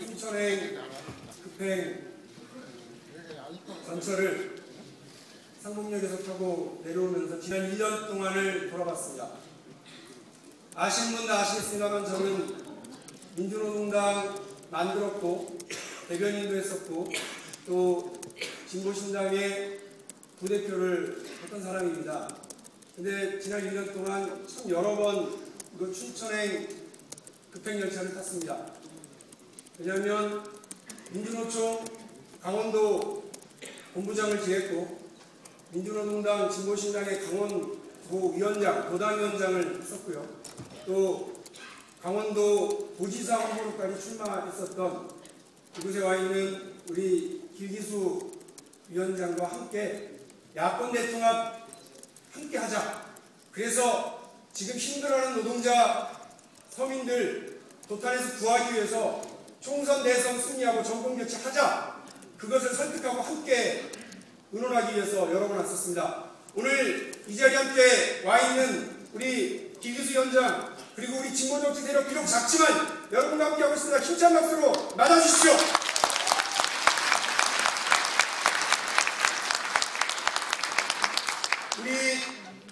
춘천행 급행 전철을 상봉역에서 타고 내려오면서 지난 1년 동안을 돌아봤습니다. 아시는 분도 아시겠습니다만 저는 민주노동당 만들었고 대변인도 했었고 또 진보신당의 부대표를 했던 사람입니다. 근데 지난 1년 동안 참 여러 번 이거 춘천행 급행열차를 탔습니다. 왜냐하면 민주노총 강원도 본부장을 지냈고 민주노동당 진보신당의 강원도 위원장, 도당위원장을 했었고요. 또 강원도 도지사 후보로까지 출마했었던 이곳에 와 있는 우리 길기수 위원장과 함께 야권 대통합 함께 하자. 그래서 지금 힘들어하는 노동자 서민들 도탄에서 구하기 위해서 총선 대선 승리하고 정권 교체하자. 그것을 설득하고 함께 의논하기 위해서 여러 번 왔었습니다. 오늘 이 자리에 함께 와 있는 우리 기규수 위원장 그리고 우리 진보정치 세력 비록 작지만 여러분과 함께 하고 있습니다. 힘찬 박수로 맞아주십시오. 우리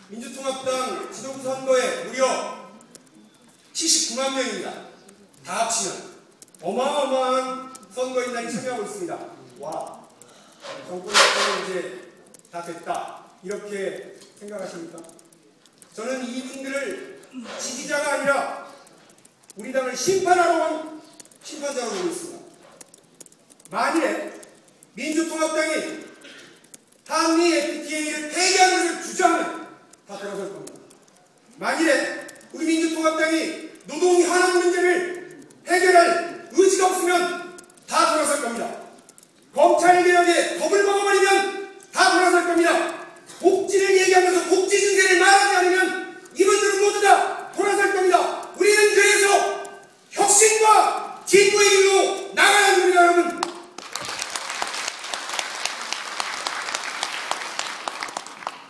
민주통합당 지도부 선거에 무려 79만 명입니다. 다 합치면 어마어마한 선거인단이 참여하고 있습니다. 와, 정권 선거는 이제 다 됐다. 이렇게 생각하십니까? 저는 이분들을 지지자가 아니라 우리 당을 심판하러 온 심판자로 보고 있습니다. 만일에 민주통합당이 한미 FTA를 폐기하는 것을 주장하면 다 돌아설 겁니다. 만일에 우리 민주통합당이 노동 현안 문제를 해결할 의지가 없으면 다 돌아설 겁니다. 검찰 개혁에 겁을 먹어버리면 다 돌아설 겁니다. 복지를 얘기하면서 복지 증세를 말하지 않으면 이분들은 모두 다 돌아설 겁니다. 우리는 그래서 혁신과 진보의 길로 나가야 합니다, 여러분.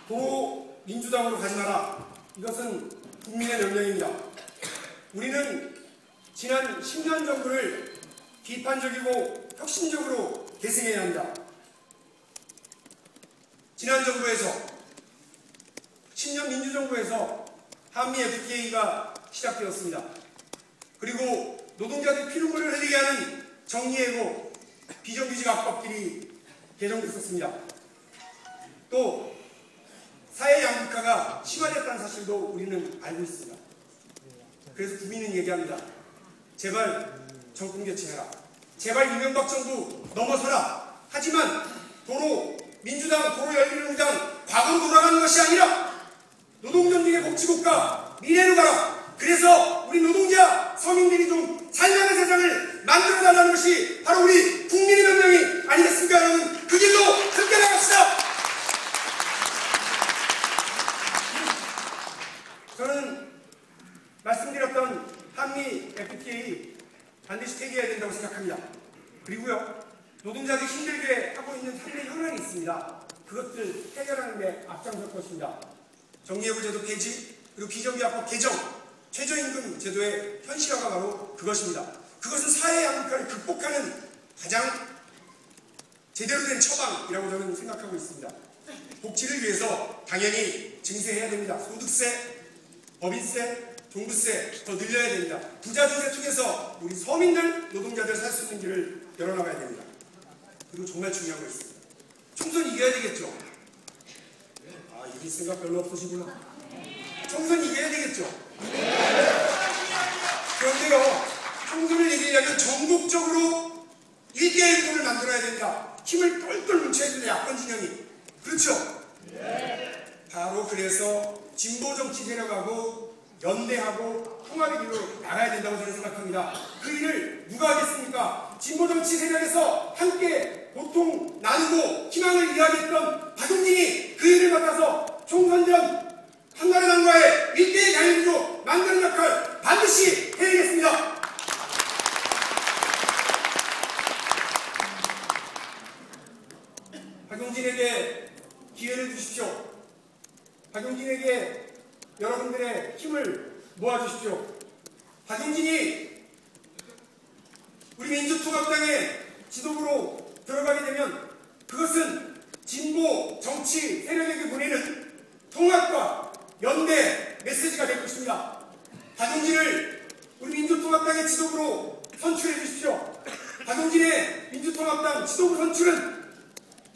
도 민주당으로 가지 마라. 이것은 국민의 명령입니다. 우리는 지난 10년 정부를 비판적이고 혁신적으로 계승해야 합니다. 지난 정부에서 10년 민주정부에서 한미 FTA가 시작되었습니다. 그리고 노동자들 피눈물을 흘리게 하는 정리해고 비정규직 악법들이 개정됐었습니다. 또 사회 양극화가 심화됐다는 사실도 우리는 알고 있습니다. 그래서 국민은 얘기합니다. 제발 정권 교체해라. 제발 이명박 정부 넘어서라. 하지만 도로 민주당, 도로 열린우리당 과거로 돌아가는 것이 아니라 노동전쟁의 복지국가 미래로 가라. 그래서 우리 노동자 서민들이 좀 살만한 세상을 만들어달라는 것이 바로 우리 국민의 명령이 아니겠습니까 여러분? 그 길로 함께 나갑시다. 저는 말씀드렸던 한미 FTA 반드시 폐기해야 된다고 생각합니다. 그리고요, 노동자들이 힘들게 하고 있는 3대 현안이 있습니다. 그것들 해결하는 데 앞장설 것입니다. 정리해부 제도 폐지, 그리고 비정규합법 개정, 최저임금 제도의 현실화가 바로 그것입니다. 그것은 사회 양극화를 극복하는 가장 제대로 된 처방이라고 저는 생각하고 있습니다. 복지를 위해서 당연히 증세해야 됩니다. 소득세, 법인세, 종부세 더 늘려야 됩니다. 부자주세 통해서 우리 서민들, 노동자들 살 수 있는 길을 열어나가야 됩니다. 그리고 정말 중요한 거 있습니다. 총선 이겨야 되겠죠? 아, 이길 생각 별로 없으시구나. 총선 이겨야 되겠죠? 그런데요, 총선을 이기려면 전국적으로 일개의 구도를 만들어야 됩니다. 힘을 똘똘 뭉쳐야 됩니다, 야권 진영이. 그렇죠? 바로 그래서 진보 정치 세력하고 연대하고 통합의 길로 나가야 된다고 저는 생각합니다. 그 일을 누가 하겠습니까? 진보 정치 세력에서 함께 고통 나누고 희망을 이야기했던 박용진이 그 일을 맡아서 총선 전 한나라당과의 일대의 자유구조 만드는 역할 반드시 해야겠습니다. 박용진에게 기회를 주십시오. 박용진에게 여러분들의 힘을 모아주십시오. 박용진이 우리 민주통 민주통합당의 지도부로 들어가게 되면 그것은 진보 정치 세력에게 보내는 통합과 연대 메시지가 될 것입니다. 박용진을 우리 민주통합당의 지도부로 선출해 주십시오. 박용진의 민주통합당 지도부 선출은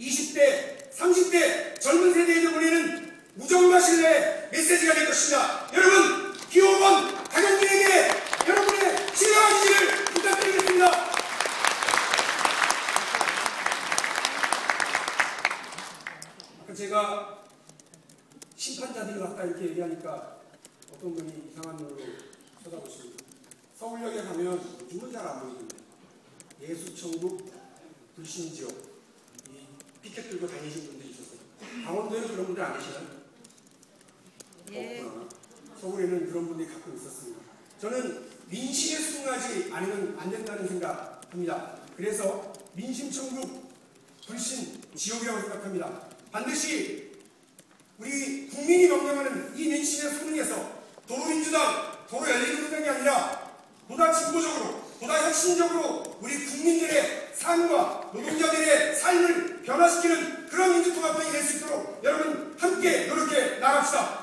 20대, 30대 젊은 세대에게 보내는 무정과 신뢰의 메시지가 될 것입니다. 여러분, 기호번 박용진에게 신뢰와 지지를 부탁드리겠습니다. 아까 제가 심판자들이 왔다 이렇게 얘기하니까 어떤 분이 이상한 눈으로 쳐다보십니다. 서울역에 가면 요즘은 잘안 보이는데 예수천국 불신지역 이 피켓 들고 다니신 분들이 있었어요. 강원도에는 그런 분들 안 계시나요? 예. 없구나. 서울에는 그런 분들이 가끔 있었습니다. 저는 민심에 순응하지 않으면 안 된다는 생각합니다. 그래서 민심 천국 불신 지옥이라고 생각합니다. 반드시 우리 국민이 명령하는 이 민심에 순응해서 도로민주당, 도로열린우리당이 아니라 보다 진보적으로, 보다 혁신적으로 우리 국민들의 삶과 노동자들의 삶을 변화시키는 그런 민주통합당이 될 수 있도록 여러분 함께 노력해 나갑시다.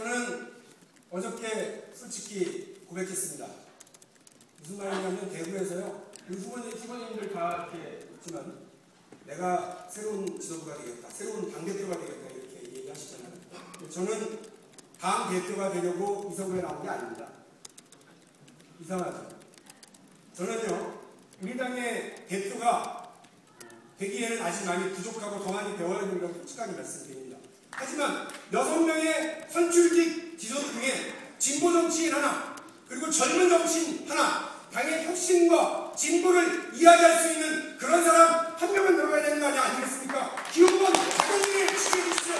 저는 어저께 솔직히 고백했습니다. 무슨 대구에서요. 우리 후보님, 후보님들 다 이렇게 있지만 내가 새로운 지도부가 되겠다. 새로운 당 대표가 되겠다. 이렇게 얘기하시잖아요. 저는 당 대표가 되려고 이 선거에 나온 게 아닙니다. 이상하죠. 저는요. 우리 당의 대표가 되기에는 아직 많이 부족하고 더 많이 배워야 된다고 솔직하게 말씀드립니다. 하지만 여섯 명의 선출직 지도부 중에 진보 정치인 하나 그리고 젊은 정치인 하나 당의 혁신과 진보를 이야기할 수 있는 그런 사람 한 명은 들어가야 되는 거 아니 아니겠습니까? 기호번 박원진을 지지해 주십시오.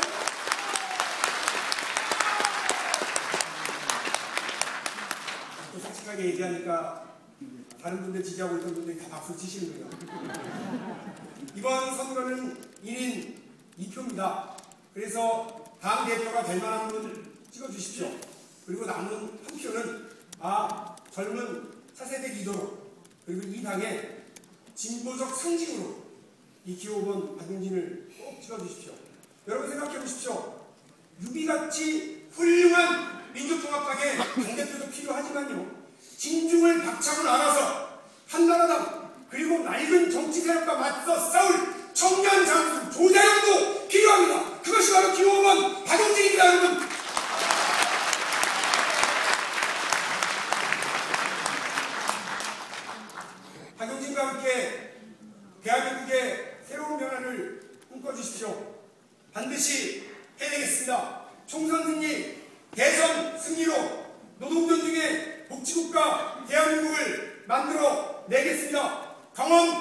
또 솔직하게 얘기하니까 다른 분들 지지하고 있던 분들이 다 박수 치시는군요. 이번 선거는 1인 2표입니다. 그래서 당 대표가 될 만한 분을 찍어주십시오. 그리고 남은 한 표는 아 젊은 차세대 리더로 그리고 이 당의 진보적 상징으로 이 기호번 박용진을 꼭 찍어주십시오. 여러분 생각해 보십시오. 유비같이 훌륭한 민주통합당의 당대표도 필요하지만요. 진중을 박차고 나가서 한나라당 그리고 낡은 정치 세력과 맞서 싸울 청년 장수 조자영도 필요합니다. 그것이 바로 기호번 박용진입니다, 여러분. 박용진과 함께 대한민국의 새로운 변화를 꿈꿔주십시오. 반드시 해내겠습니다. 총선 승리, 대선 승리로 노동전중의 복지국가 대한민국을 만들어 내겠습니다. 강원